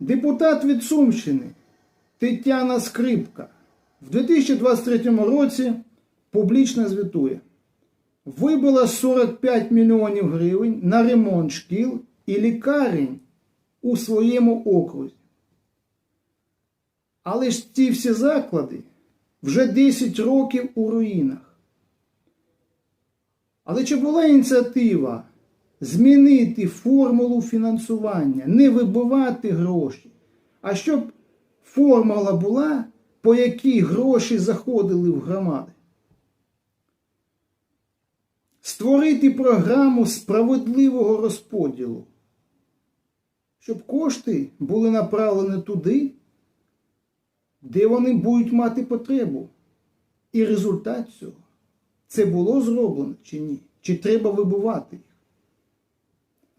Депутат від Сумщини Тетяна Скрипка в 2023 році публічно звітує. Вибила 45 мільйонів гривень на ремонт шкіл і лікарень у своєму окрузі. Але ж ці всі заклади вже 10 років у руїнах. Але чи була ініціатива змінити формулу фінансування, не вибивати гроші, а щоб формула була, по якій гроші заходили в громади? Створити програму справедливого розподілу, щоб кошти були направлені туди, де вони будуть мати потребу. І результат цього це було зроблено чи ні? Чи треба вибивати їх?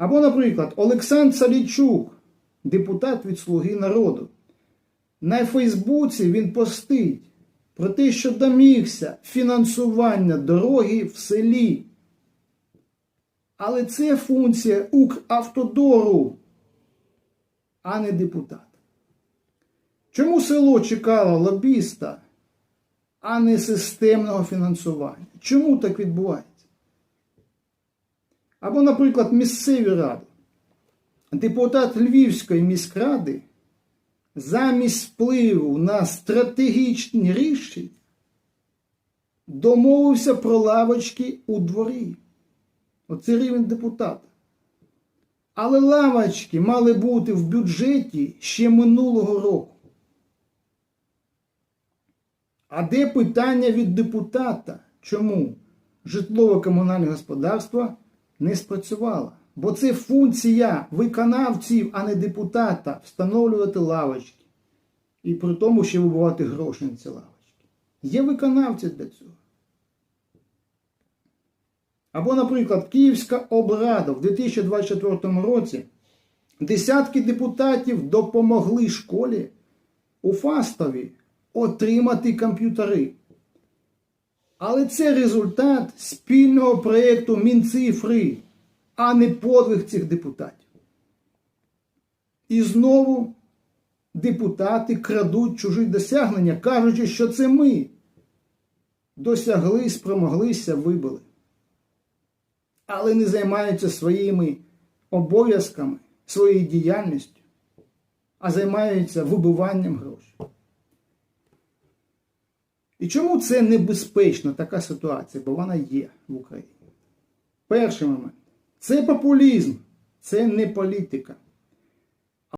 Або, наприклад, Олександр Салійчук, депутат від Слуги народу. На Фейсбуці він постить про те, що домігся фінансування дороги в селі. Але це функція Укравтодору, а не депутата. Чому село чекало лобіста, а не системного фінансування? Чому так відбувається? Або, наприклад, місцеві ради. Депутат Львівської міськради замість впливу на стратегічні рішення домовився про лавочки у дворі. Оце рівень депутата. Але лавочки мали бути в бюджеті ще минулого року. А де питання від депутата? Чому житлово-комунальне господарство не спрацювало? Бо це функція виконавців, а не депутата, встановлювати лавочки. І при тому ще вибивати гроші на ці лавочки. Є виконавці для цього. Або, наприклад, Київська облрада в 2024 році десятки депутатів допомогли школі у Фастові отримати комп'ютери. Але це результат спільного проєкту Мінцифри, а не подвиг цих депутатів. І знову депутати крадуть чужі досягнення, кажучи, що це ми досягли, спромоглися, вибили. Але не займаються своїми обов'язками, своєю діяльністю, а займаються вибиванням грошей. І чому це небезпечна така ситуація? Бо вона є в Україні. Перший момент це популізм, це не політика.